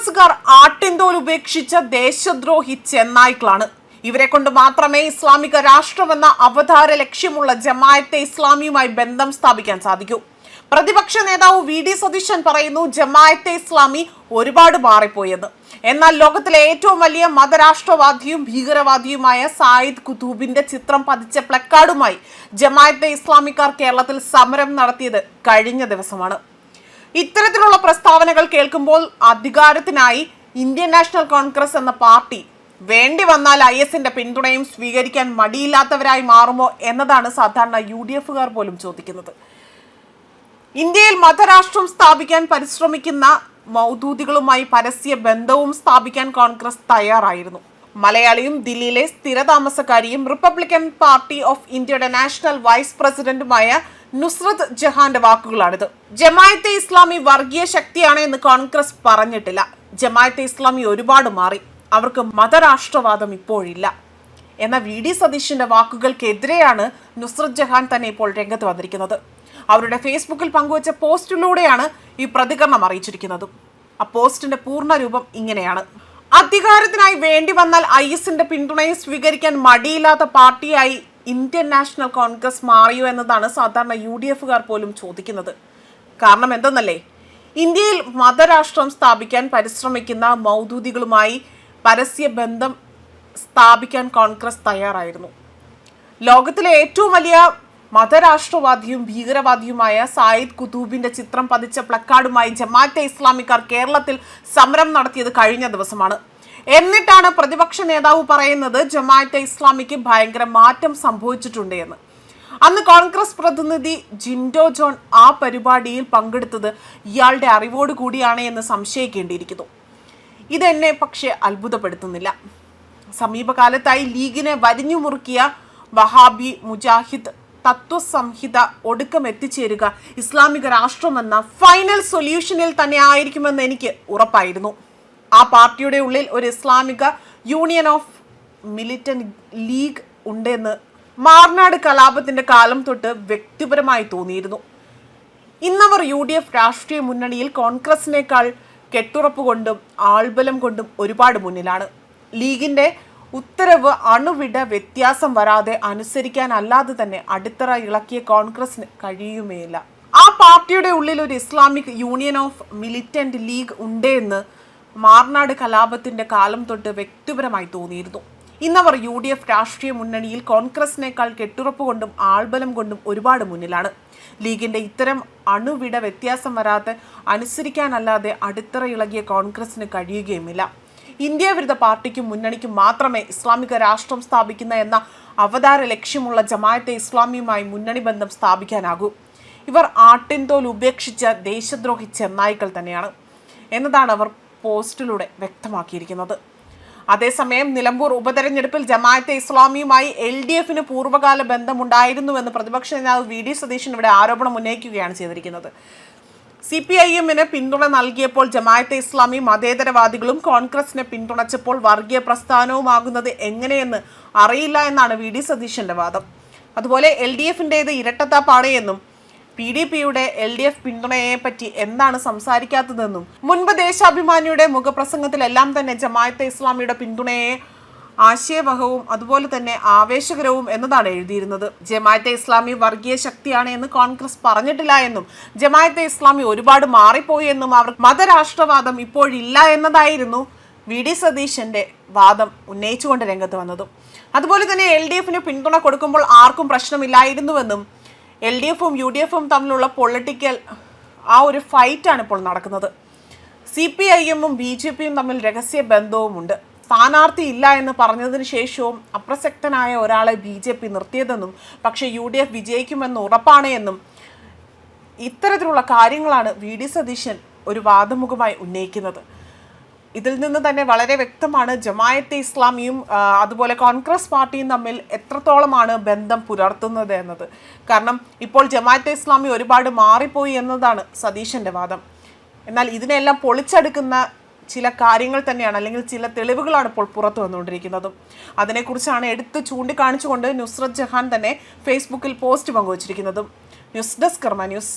കോൺഗ്രസുകാർ ആട്ടിൻതോൽ ഉപേക്ഷിച്ച ദേശദ്രോഹി ചെന്നായ്ക്കളാണ്. ഇവരെ കൊണ്ട് മാത്രമേ ഇസ്ലാമിക രാഷ്ട്രമെന്ന അവതാര ലക്ഷ്യമുള്ള ജമായത്തെ ഇസ്ലാമിയുമായി ബന്ധം സ്ഥാപിക്കാൻ സാധിക്കൂ. പ്രതിപക്ഷ നേതാവ് വി ഡി സതീശൻ പറയുന്നു ജമായത്തെ ഇസ്ലാമി ഒരുപാട് മാറിപ്പോയെന്ന്. എന്നാൽ ലോകത്തിലെ ഏറ്റവും വലിയ മതരാഷ്ട്രവാദിയും ഭീകരവാദിയുമായ സായിദ് കുതൂബിന്റെ ചിത്രം പതിച്ച പ്ലക്കാർഡുമായി ജമായത്തെ ഇസ്ലാമിക്കാർ കേരളത്തിൽ സമരം നടത്തിയത് കഴിഞ്ഞ ദിവസമാണ്. ഇത്തരത്തിലുള്ള പ്രസ്താവനകൾ കേൾക്കുമ്പോൾ അധികാരത്തിനായി ഇന്ത്യൻ നാഷണൽ കോൺഗ്രസ് എന്ന പാർട്ടി വേണ്ടി വന്നാൽ ഐ എസിന്റെ പിന്തുണയും സ്വീകരിക്കാൻ മടിയില്ലാത്തവരായി മാറുമോ എന്നതാണ് സാധാരണ യു ഡി എഫുകാർ പോലും ചോദിക്കുന്നത്. ഇന്ത്യയിൽ മതരാഷ്ട്രം സ്ഥാപിക്കാൻ പരിശ്രമിക്കുന്ന മൗദൂദികളുമായി പരസ്യ ബന്ധവും സ്ഥാപിക്കാൻ കോൺഗ്രസ് തയ്യാറായിരുന്നു. മലയാളിയും ദില്ലിയിലെ സ്ഥിരതാമസക്കാരിയും റിപ്പബ്ലിക്കൻ പാർട്ടി ഓഫ് ഇന്ത്യയുടെ നാഷണൽ വൈസ് പ്രസിഡന്റുമായ നുസ്രത് ജഹാന്റെ വാക്കുകളാണിത്. ജമായത്തെ ഇസ്ലാമി വർഗീയ ശക്തിയാണ് എന്ന് കോൺഗ്രസ് പറഞ്ഞിട്ടില്ല. ജമായത്തെ ഇസ്ലാമി ഒരുപാട് മാറി. അവർക്ക് മതരാഷ്ട്രവാദം ഇപ്പോഴില്ല. എന്ന വി ഡി സതീഷിന്റെ വാക്കുകൾക്കെതിരെയാണ് നുസ്രത് ജഹാൻ തന്നെ ഇപ്പോൾ രംഗത്ത് വന്നിരിക്കുന്നത്. അവരുടെ ഫേസ്ബുക്കിൽ പങ്കുവച്ച പോസ്റ്റിലൂടെയാണ് ഈ പ്രതികരണം അറിയിച്ചിരിക്കുന്നത്. ആ പോസ്റ്റിന്റെ പൂർണ രൂപം ഇങ്ങനെയാണ്. അധികാരത്തിനായി വേണ്ടി വന്നാൽ ഐ എസിന്റെ പിന്തുണയെ സ്വീകരിക്കാൻ മടിയില്ലാത്ത പാർട്ടിയായി ഇന്ത്യൻ നാഷണൽ കോൺഗ്രസ് മാറിയോ എന്നതാണ് സാധാരണ യു ഡി എഫുകാർ പോലും ചോദിക്കുന്നത്. കാരണം എന്തെന്നല്ലേ? ഇന്ത്യയിൽ മതരാഷ്ട്രം സ്ഥാപിക്കാൻ പരിശ്രമിക്കുന്ന മൗദൂദികളുമായി പരസ്യ ബന്ധം സ്ഥാപിക്കാൻ കോൺഗ്രസ് തയ്യാറായിരുന്നു. ലോകത്തിലെ ഏറ്റവും വലിയ മതരാഷ്ട്രവാദിയും ഭീകരവാദിയുമായ സായിദ് കുതൂബിന്റെ ചിത്രം പതിച്ച പ്ലക്കാർഡുമായി ജമാഅത്തെ ഇസ്ലാമിക്കാർ കേരളത്തിൽ സമരം നടത്തിയത് കഴിഞ്ഞ ദിവസമാണ്. എന്നിട്ടാണ് പ്രതിപക്ഷ നേതാവ് പറയുന്നത് ജമാഅത്തെ ഇസ്ലാമിക്ക് ഭയങ്കര മാറ്റം സംഭവിച്ചിട്ടുണ്ട് എന്ന്. അന്ന് കോൺഗ്രസ് പ്രതിനിധി ജിൻഡോ ജോൺ ആ പരിപാടിയിൽ പങ്കെടുത്തത് ഇയാളുടെ അറിവോട് കൂടിയാണ് എന്ന് സംശയിക്കേണ്ടിയിരിക്കുന്നു. ഇതെന്നെ പക്ഷേ അത്ഭുതപ്പെടുത്തുന്നില്ല. സമീപകാലത്തായി ലീഗിനെ വരിഞ്ഞു മുറുക്കിയ വഹാബി മുജാഹിദ് തത്വസംഹിത ഒടുക്കം എത്തിച്ചേരുക ഇസ്ലാമിക രാഷ്ട്രമെന്ന ഫൈനൽ സൊല്യൂഷനിൽ തന്നെ ആയിരിക്കുമെന്ന് എനിക്ക് ഉറപ്പായിരുന്നു. ആ പാർട്ടിയുടെ ഉള്ളിൽ ഒരു ഇസ്ലാമിക യൂണിയൻ ഓഫ് മിലിറ്റന്റ് ലീഗ് ഉണ്ടെന്ന് മാർനാട് കലാപത്തിന്റെ കാലം തൊട്ട് വ്യക്തിപരമായി തോന്നിയിരുന്നു. ഇന്നവർ യു ഡി എഫ് രാഷ്ട്രീയ മുന്നണിയിൽ കോൺഗ്രസിനേക്കാൾ കെട്ടുറപ്പ് കൊണ്ടും ആൾബലം കൊണ്ടും ഒരുപാട് മുന്നിലാണ്. ലീഗിന്റെ ഉത്തരവ് അണുവിട വ്യത്യാസം വരാതെ അനുസരിക്കാനല്ലാതെ തന്നെ അടിത്തറ ഇളക്കിയ കോൺഗ്രസിന് കഴിയുമേയില്ല. ആ പാർട്ടിയുടെ ഉള്ളിൽ ഒരു Islamic Union of Militant League ഉണ്ടെന്ന് മാർനാട് കലാപത്തിന്റെ കാലം തൊട്ട് വ്യക്തിപരമായി തോന്നിയിരുന്നു. ഇന്നവർ യു ഡി എഫ് രാഷ്ട്രീയ മുന്നണിയിൽ കോൺഗ്രസിനേക്കാൾ കെട്ടുറപ്പ് കൊണ്ടും ആൾബലം കൊണ്ടും ഒരുപാട് മുന്നിലാണ്. ലീഗിന്റെ ഇത്തരം അണുവിട വ്യത്യാസം വരാതെ അനുസരിക്കാനല്ലാതെ അടിത്തറ ഇളകിയ കോൺഗ്രസിന് കഴിയുകയുമില്ല. ഇന്ത്യ വിരുദ്ധ പാർട്ടിക്കും മുന്നണിക്കും മാത്രമേ ഇസ്ലാമിക രാഷ്ട്രം സ്ഥാപിക്കുന്ന എന്ന അവതാര ലക്ഷ്യമുള്ള ജമായത്തെ ഇസ്ലാമിയുമായി മുന്നണി ബന്ധം സ്ഥാപിക്കാനാകൂ. ഇവർ ആട്ടിൻതോൽ ഉപേക്ഷിച്ച ദേശദ്രോഹി ചെന്നായ്ക്കൾ തന്നെയാണ്. എന്നതാണ് അവർ പോസ്റ്റിലൂടെ വ്യക്തമാക്കിയിരിക്കുന്നത്. അതേസമയം നിലമ്പൂർ ഉപതെരഞ്ഞെടുപ്പിൽ ജമാഅത്തെ ഇസ്ലാമിയുമായി എൽ ഡി എഫിന് പൂർവകാല ബന്ധമുണ്ടായിരുന്നുവെന്ന് പ്രതിപക്ഷ നേതാവ് വി ഡി സതീശൻ ഇവിടെ ആരോപണം ഉന്നയിക്കുകയാണ് ചെയ്തിരിക്കുന്നത്. സി പി ഐ എമ്മിന് പിന്തുണ നൽകിയപ്പോൾ ജമാഅത്തെ ഇസ്ലാമി മതേതരവാദികളും കോൺഗ്രസിനെ പിന്തുണച്ചപ്പോൾ വർഗീയ പ്രസ്ഥാനവുമാകുന്നത് എങ്ങനെയെന്ന് അറിയില്ല എന്നാണ് വി ഡി സതീശന്റെ വാദം. അതുപോലെ എൽ ഡി എഫിന്റേത് ഇരട്ടത്താപ്പാണ് എന്നും പി ഡി പിയുടെ എൽ ഡി എഫ് പിന്തുണയെ പറ്റി എന്താണ് സംസാരിക്കാത്തതെന്നും മുൻപ് ദേശാഭിമാനിയുടെ മുഖപ്രസംഗത്തിലെല്ലാം തന്നെ ജമായത്തെ ഇസ്ലാമിയുടെ പിന്തുണയെ ആശയവഹവും അതുപോലെ തന്നെ ആവേശകരവും എന്നതാണ് എഴുതിയിരുന്നത്. ജമായത്തെ ഇസ്ലാമി വർഗീയ ശക്തിയാണ് എന്ന് കോൺഗ്രസ് പറഞ്ഞിട്ടില്ല എന്നും ജമായത്തെ ഇസ്ലാമി ഒരുപാട് മാറിപ്പോയി എന്നും അവർ മതരാഷ്ട്രവാദം ഇപ്പോഴില്ല എന്നതായിരുന്നു വി ഡി സതീശന്റെ വാദം ഉന്നയിച്ചുകൊണ്ട് രംഗത്ത് വന്നതും. അതുപോലെ തന്നെ എൽ ഡി എഫിന് പിന്തുണ കൊടുക്കുമ്പോൾ ആർക്കും പ്രശ്നമില്ലായിരുന്നുവെന്നും എൽ ഡി എഫും യു ഡി എഫും തമ്മിലുള്ള പൊളിറ്റിക്കൽ ആ ഒരു ഫൈറ്റാണ് ഇപ്പോൾ നടക്കുന്നത്. സി പി ഐ എമ്മും ബി ജെ പിയും തമ്മിൽ രഹസ്യ ബന്ധവുമുണ്ട്. സ്ഥാനാർത്ഥി ഇല്ല എന്ന് പറഞ്ഞതിന് ശേഷവും അപ്രസക്തനായ ഒരാളെ ബി ജെ പി നിർത്തിയതെന്നും പക്ഷേ യു ഡി എഫ് വിജയിക്കുമെന്ന് ഉറപ്പാണ് എന്നും ഇത്തരത്തിലുള്ള കാര്യങ്ങളാണ് വി ഡി സതീശൻ ഒരു വാദമുഖമായി ഉന്നയിക്കുന്നത്. ഇതിൽ നിന്ന് തന്നെ വളരെ വ്യക്തമാണ് ജമായത്തെ ഇസ്ലാമിയും അതുപോലെ കോൺഗ്രസ് പാർട്ടിയും തമ്മിൽ എത്രത്തോളമാണ് ബന്ധം പുലർത്തുന്നത് എന്നത്. കാരണം ഇപ്പോൾ ജമായത്തെ ഇസ്ലാമി ഒരുപാട് മാറിപ്പോയി എന്നതാണ് സതീശന്റെ വാദം. എന്നാൽ ഇതിനെല്ലാം പൊളിച്ചെടുക്കുന്ന ചില കാര്യങ്ങൾ തന്നെയാണ് അല്ലെങ്കിൽ ചില തെളിവുകളാണ് ഇപ്പോൾ പുറത്തു വന്നുകൊണ്ടിരിക്കുന്നതും. അതിനെക്കുറിച്ചാണ് എടുത്ത് ചൂണ്ടിക്കാണിച്ചുകൊണ്ട് നുസ്രത് ജഹാൻ തന്നെ ഫേസ്ബുക്കിൽ post പങ്കുവച്ചിരിക്കുന്നതും. News desk Karma news.